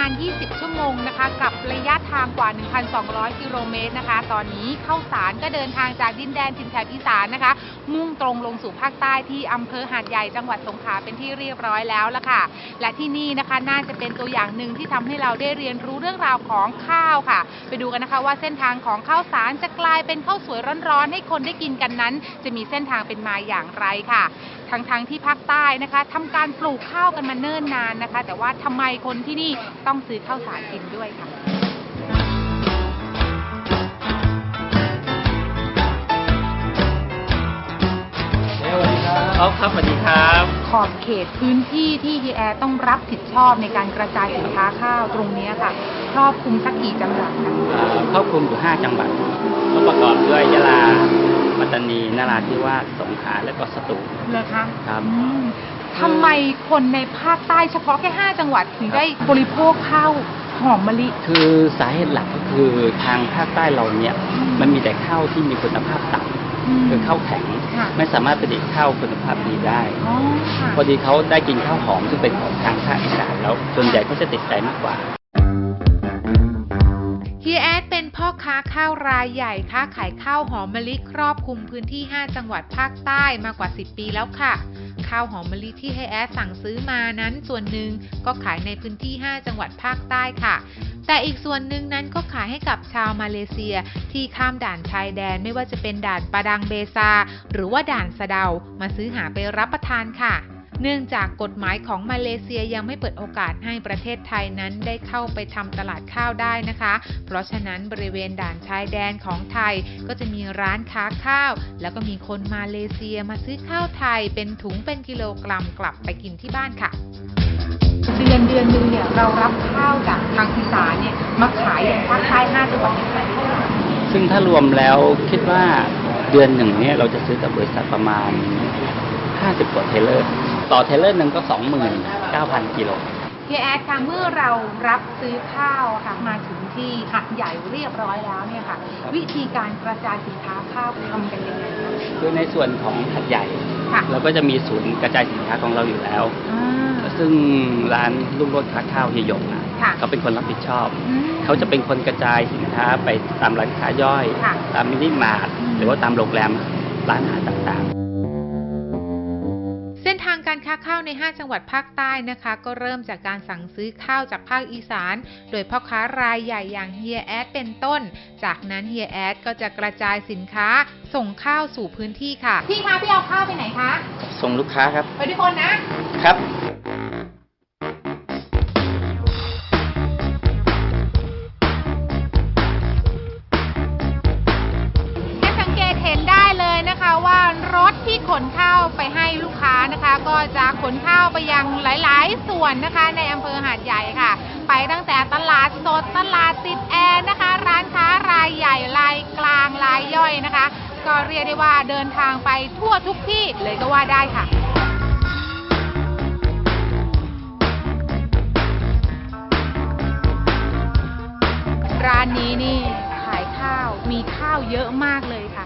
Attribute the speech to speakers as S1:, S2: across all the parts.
S1: 10ชั่วโมงนะคะ กับระยะทางกว่า 1,200 กิโลเมตรนะคะ ตอนนี้เข้าสารก็เดินทางจากดินแดนถิ่นแถบอีสานนะคะ มุ่งตรงลงสู่ภาคใต้ที่อำเภอหาดใหญ่จังหวัดสงขลาเป็นที่เรียบร้อยแล้วละค่ะ และที่นี่นะคะน่าจะเป็นตัวอย่างหนึ่งที่ทำให้เราได้เรียนรู้เรื่องราวของข้าวค่ะ ไปดูกันนะคะว่าเส้นทางของข้าวสารจะกลายเป็นข้าวสวยร้อนๆ ให้คนได้กินกันนั้น จะมีเส้นทางเป็นมาอย่างไรค่ะทั้งๆที่ภาคใต้นะคะทำการปลูกข้าวกันมาเนิ่นนานนะคะ แต่ว่าทำไมคนที่นี่ต้องซื้อข้าวสารกินด้วยค่ะ
S2: ครับครับสวัสดีครับ
S1: ขอบเขตพื้นที่ที่เฮียแอร์ต้องรับผิดชอบในการกระจายสินค้าข้าวตรงเนี้ยค่ะ ครอบคลุมสักกี่จังหวัดคะ
S2: เอ่อครอบคลุมอยู่ 5 จังหวัดก็ประกอบด้วยยะลาปัตตานีนราธิวาสสงขลาและก็สตูล
S1: เลยคะ
S2: ครับ
S1: อืม ทำไมคนในภาคใต้เฉพาะแค่ 5 จังหวัดถึงได้บริโภคข้าวหอมมะลิ
S2: คือสาเหตุหลักก็คือทางภาคใต้เราเนี่ย
S1: อืม
S2: มันมีแต่ข้าวที่มีคุณภาพต่ำคือข้าวแข็ง
S1: ค่ะ
S2: ไม่สามารถผลิตข้าวคุณภาพดีได้
S1: อ๋อค่ะ
S2: พอดีเขาได้กินข้าวหอมซึ่งเป็นของทางภาคอีสานแล้วส่วนใหญ่ก็จะติดใจมากกว่า
S1: เฮียแอดเป็นพ่อค้าข้าวรายใหญ่ค้าขายข้าวหอมมะลิครอบคลุมพื้นที่ 5 จังหวัดภาคใต้มากกว่า 10 ปีแล้วค่ะ ข้าวหอมมะลิที่ให้แอดสั่งซื้อมานั้นส่วนหนึ่งก็ขายในพื้นที่ 5 จังหวัดภาคใต้ค่ะ แต่อีกส่วนหนึ่งนั้นก็ขายให้กับชาวมาเลเซียที่ข้ามด่านชายแดนไม่ว่าจะเป็นด่านปะดังเบซา หรือว่าด่านสะเดา มาซื้อหาไปรับประทานค่ะ เนื่องจากกฎหมายของมาเลเซียยังไม่เปิดโอกาสให้ประเทศไทยนั้นได้เข้าไปทำตลาดข้าวได้นะคะ เพราะฉะนั้นบริเวณด่านชายแดนของไทยก็จะมีร้านค้าข้าว แล้วก็มีคนมาเลเซียมาซื้อข้าวไทยเป็นถุงเป็นกิโลกรัมกลับไปกินที่บ้านค่ะเดือนเดือนหนึ่งเนี่ยเรารับข้าวจากทางอีสานเนี่ยมาขายอย่างภาคใต้ห้าจังหวัดเนี่ย
S2: ซึ่งถ้ารวมแล้วคิดว่าเดือนหนึ่งเนี่ยเราจะซื้อกับบริษัทประมาณ 50 กว่าเทเลอร์ ต่อเทเลอร์หนึ่งก็29,000กิโล
S1: เฮียแอดค่ะเมื่อเรารับซื้อข้าวค่ะมาถึงที่หัดใหญ่เรียบร้อยแล้วเนี่ยค่ะ วิธีการกระจายสินค้าข้าวทำกันยังไงคะ
S2: คือในส่วนของหัดใหญ่
S1: ค่ะ
S2: เราก็จะมีศูนย์กระจายสินค้าของเราอยู่แล้ว
S1: อ่า
S2: ซึ่งร้านลุงรถค้าข้าวเฮียหยงนะ
S1: ค่ะ
S2: เขาเป็นคนรับผิดชอบ
S1: อืม
S2: เขาจะเป็นคนกระจายสินค้าไปตามร้านค้าย่อย
S1: ค่ะ
S2: ตามมินิมาร์ท
S1: อืม
S2: หรือว่าตามโรงแรมร้านอาหารต่างๆ
S1: เส้น ทางการค้าข้าวใน 5 จังหวัดภาคใต้นะคะ ก็เริ่มจากการสั่งซื้อข้าวจากภาคอีสาน โดยพ่อค้ารายใหญ่อย่างเฮียแอดเป็นต้น จากนั้นเฮียแอดก็จะกระจายสินค้าส่งข้าวสู่พื้นที่ค่ะ พี่คะพี่เอาข้าวไปไหนคะ
S2: ส่งลูกค้าครับ
S1: ไปทุกคนนะ
S2: ครับ
S1: จะขนข้าวไปยังหลาย ๆ ส่วนนะคะ ในอำเภอหาดใหญ่ค่ะ ไปตั้งแต่ตลาดสดตลาดติดแอร์นะคะ ร้านค้ารายใหญ่รายกลางรายย่อยนะคะ ก็เรียกได้ว่าเดินทางไปทั่วทุกที่เลยก็ว่าได้ค่ะร้านนี้นี่ขายข้าวมีข้าวเยอะมากเลยค่ะ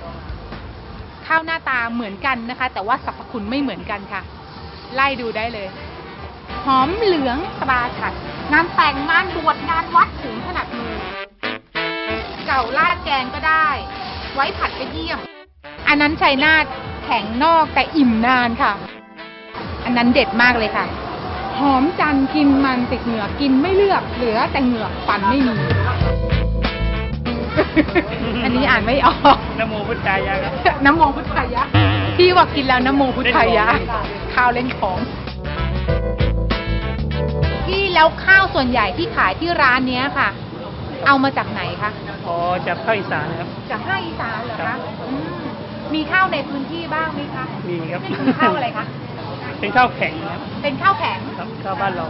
S1: ข้าวหน้าตาเหมือนกันนะคะ แต่ว่าสรรพคุณไม่เหมือนกันค่ะ ไล่ดูได้เลย หอมเหลืองตราฉัดงานแต่งงานบวชงานวัดถึงขนาดมือ เก่าลาดแกงก็ได้ ไว้ผัดกระเทียม อันนั้นชัยนาทแข็งนอกแต่อิ่มนานค่ะ อันนั้นเด็ดมากเลยค่ะ หอมจันทร์กินมันติดเหงือกกินไม่เลือกเหลือแต่เหงือกฟันไม่มี อันนี้อ่านไม่ออก
S2: นโมพุทธายะครับ
S1: น้ำโมพุทธายะ ที่ว่ากินแล้วน้ำโมพุทธายะ
S2: เล่นของ
S1: ข้าวเล่นของที่แล้วข้าวส่วนใหญ่ที่ขายที่ร้านเนี้ยค่ะ เอามาจากไหนคะ
S3: อ๋อจากภาคอีสานนะครับ
S1: จากภาคอีสานเหรอ
S3: ครั
S1: คะ
S3: บ
S1: อืมมีข้าวในพื้นที่บ้างไหมคะ
S3: มีครับ
S1: คือข้าวอะไรคะ
S3: เป็นข้าวแข็งนะครับ
S1: เป็นข้าวแข็ง
S3: ครับข้าวบ้านเรา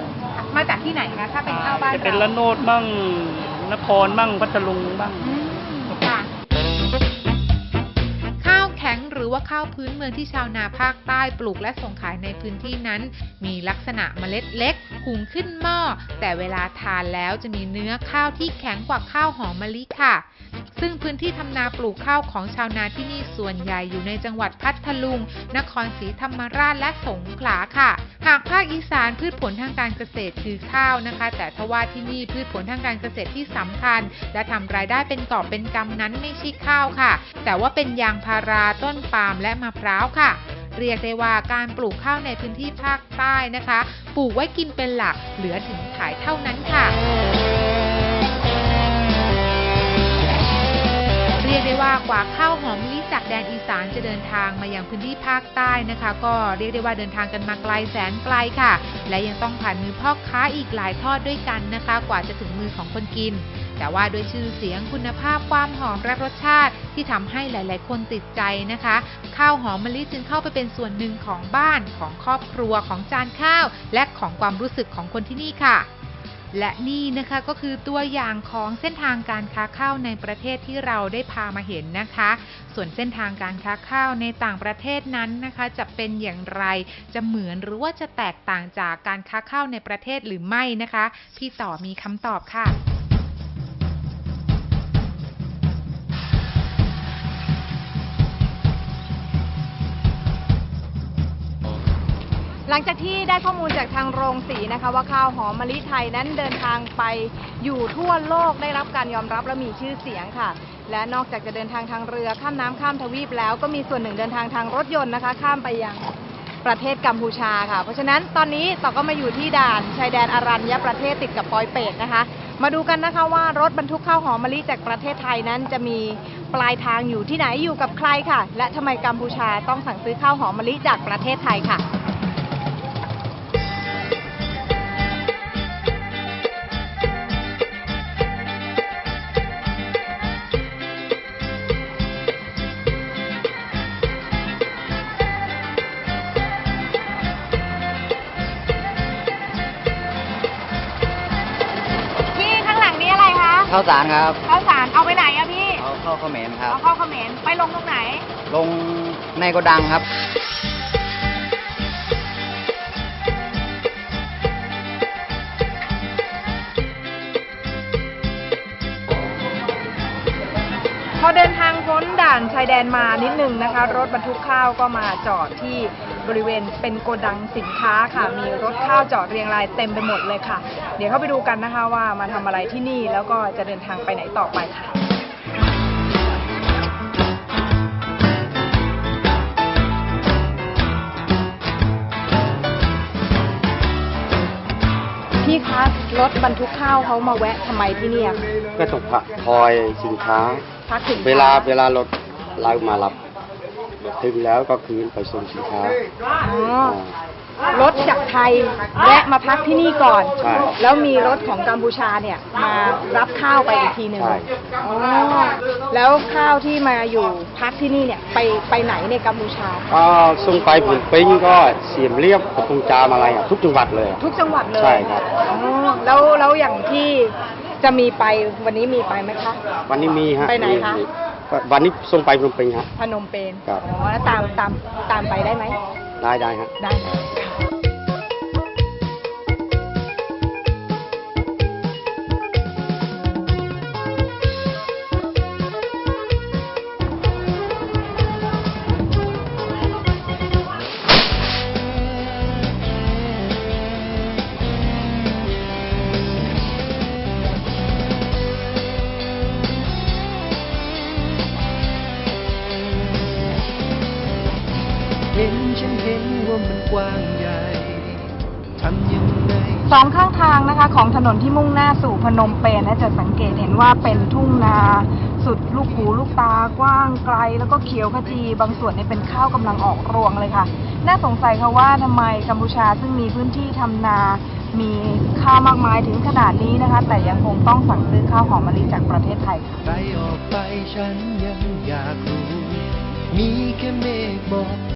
S1: มาจากที่ไหนคะถ้าเป็นข้าวบ้าน
S3: จะเป็น
S1: รา
S3: ละโนดบ้างนครบ้างพัทลุงบ้าง
S1: อืม ว่าข้าวพื้นเมืองที่ชาวนาภาคใต้ปลูกและส่งขายในพื้นที่นั้น มีลักษณะเมล็ดเล็กหุงขึ้นหม้อ แต่เวลาทานแล้วจะมีเนื้อข้าวที่แข็งกว่าข้าวหอมมะลิค่ะ ซึ่งพื้นที่ทำนาปลูกข้าวของชาวนาที่นี่ส่วนใหญ่อยู่ในจังหวัดพัทลุง นครศรีธรรมราชและสงขลาค่ะ หากภาคอีสานพืชผลทางการเกษตรคือข้าวนะคะ แต่ทว่าที่นี่พืชผลทางการเกษตรที่สำคัญ และทำรายได้เป็นกอบเป็นกำนั้นไม่ใช่ข้าวค่ะ แต่ว่าเป็นยางพาราต้นปาล์มและมะพร้าวค่ะเรียกได้ว่าการปลูกข้าวในพื้นที่ภาคใต้นะคะ ปลูกไว้กินเป็นหลัก เหลือถึงขายเท่านั้นค่ะ รียกได้ว่ากว่าข้าวหอมมะลิจากแดนอีสานจะเดินทางมาอยังพื้นที่ภาคใต้นะคะ ก็เรียกได้ว่าเดินทางกันมาไกลแสนไกลค่ะ และยังต้องผ่านมือพ่อค้าอีกหลายทอดด้วยกันนะคะ กว่าจะถึงมือของคนกิน แต่ว่าด้วยชื่อเสียงคุณภาพความหอมและรสชาติที่ทำให้หลาย ๆ คนติดใจนะคะ ข้าวหอมมะลิจึงเข้าไปเป็นส่วนหนึ่งของบ้านของครอบครัวของจานข้าว และของความรู้สึกของคนที่นี่ค่ะ และนี่นะคะก็คือตัวอย่างของเส้นทางการค้าข้าวในประเทศที่เราได้พามาเห็นนะคะ ส่วนเส้นทางการค้าข้าวในต่างประเทศนั้นนะคะ จะเป็นอย่างไร จะเหมือนหรือว่าจะแตกต่างจากการค้าข้าวในประเทศหรือไม่นะคะ พี่ต่อมีคำตอบค่ะ
S4: ลังจากที่ได้ข้อมูลจากทางโรงสีนะคะ ว่าข้าวหอมมะลิไทยนั้นเดินทางไปอยู่ทั่วโลกได้รับการยอมรับและมีชื่อเสียงค่ะ และนอกจากจะเดินทางทางเรือข้ามน้ำข้ามทวีปแล้วก็มีส่วนหนึ่งเดินทางทางรถยนต์นะคะ ข้ามไปยังประเทศกัมพูชาค่ะ เพราะฉะนั้นตอนนี้ต่อก็มาอยู่ที่ด่านชายแดนอารัญญประเทศติดกับปอยเปตนะคะ มาดูกันนะคะว่ารถบรรทุกข้าวหอมมะลิจากประเทศไทยนั้นจะมีปลายทางอยู่ที่ไหนอยู่กับใครค่ะ และทำไมกัมพูชาต้องสั่งซื้อข้าวหอมมะลิจากประเทศไทยค่ะ
S2: ข้าวสารครับ
S4: ข้าวสารเอาไปไหนอะพี่
S2: เอาเข้าเขมรครับ
S4: เอาเข้าเขมรไปลงตรงไหน
S2: ลงในโกดังครับ
S4: พอเดินทางพ้นด่านชายแดนมานิดนึงนะคะ รถบรรทุกข้าวก็มาจอดที่ บริเวณเป็นโกดังสินค้าค่ะ มีรถข้าวจอดเรียงรายเต็มไปหมดเลยค่ะ เดี๋ยวเข้าไปดูกันนะคะว่ามาทำอะไรที่นี่แล้วก็จะเดินทางไปไหนต่อไปค่ะพี่คะรถบรรทุกข้าวเขามาแวะทำไมที่เนี่ย
S5: ก็ต้องผักคอยสินค้า
S4: พักถึง
S5: เวลาเวลารถเรามารับ ถึงแล้วก็คืนไปส่งสินค้า
S4: อ๋อรถจากไทยแวะมาพักที่นี่ก่อน
S5: ใช่
S4: แล้วมีรถของกัมพูชาเนี่ยมารับข้าวไปอีกทีหนึ่ง
S5: ใช่
S4: อ๋อแล้วข้าวที่มาอยู่พักที่นี่เนี่ยไปไปไหนในกัมพูชา
S5: ก็ส่งไปผลปิ้งก็เสียมเรียบกระพงจามอะไรอะทุกจังหวัดเลยอะ
S4: ทุกจังหวัดเลย
S5: ใช่ครับ
S4: อ๋อแล้วแล้วอย่างที่จะมีไปวันนี้มีไปไหมคะ
S5: วันนี้มีฮะ
S4: ไปไหนคะ
S5: มีก็ วันนี้ส่งไปพนมเปญฮะ
S4: พนมเปญ
S5: ครับ
S4: อ๋อแล้วตามตามตามไปได้ไหม
S5: ได้ได้ฮะ
S4: ได้ค่ะ สองข้างทางนะคะของถนนที่มุ่งหน้าสู่พนมเปญนะจะสังเกตเห็นว่าเป็นทุ่งนาสุดลูกหูลูกตากว้างไกล แล้วก็เขียวขจี บางส่วนเนี่ยเป็นข้าวกำลังออกรวงเลยค่ะ น่าสงสัยค่ะว่าทำไมกัมพูชาซึ่งมีพื้นที่ทำนา มีข้าวมากมายถึงขนาดนี้นะคะ แต่ยังคงต้องสั่งซื้อข้าวหอมมะลิจากประเทศไทยค่ะ
S6: ใครออกไปฉันยังอยากรู้ มีแค่เมฆบอก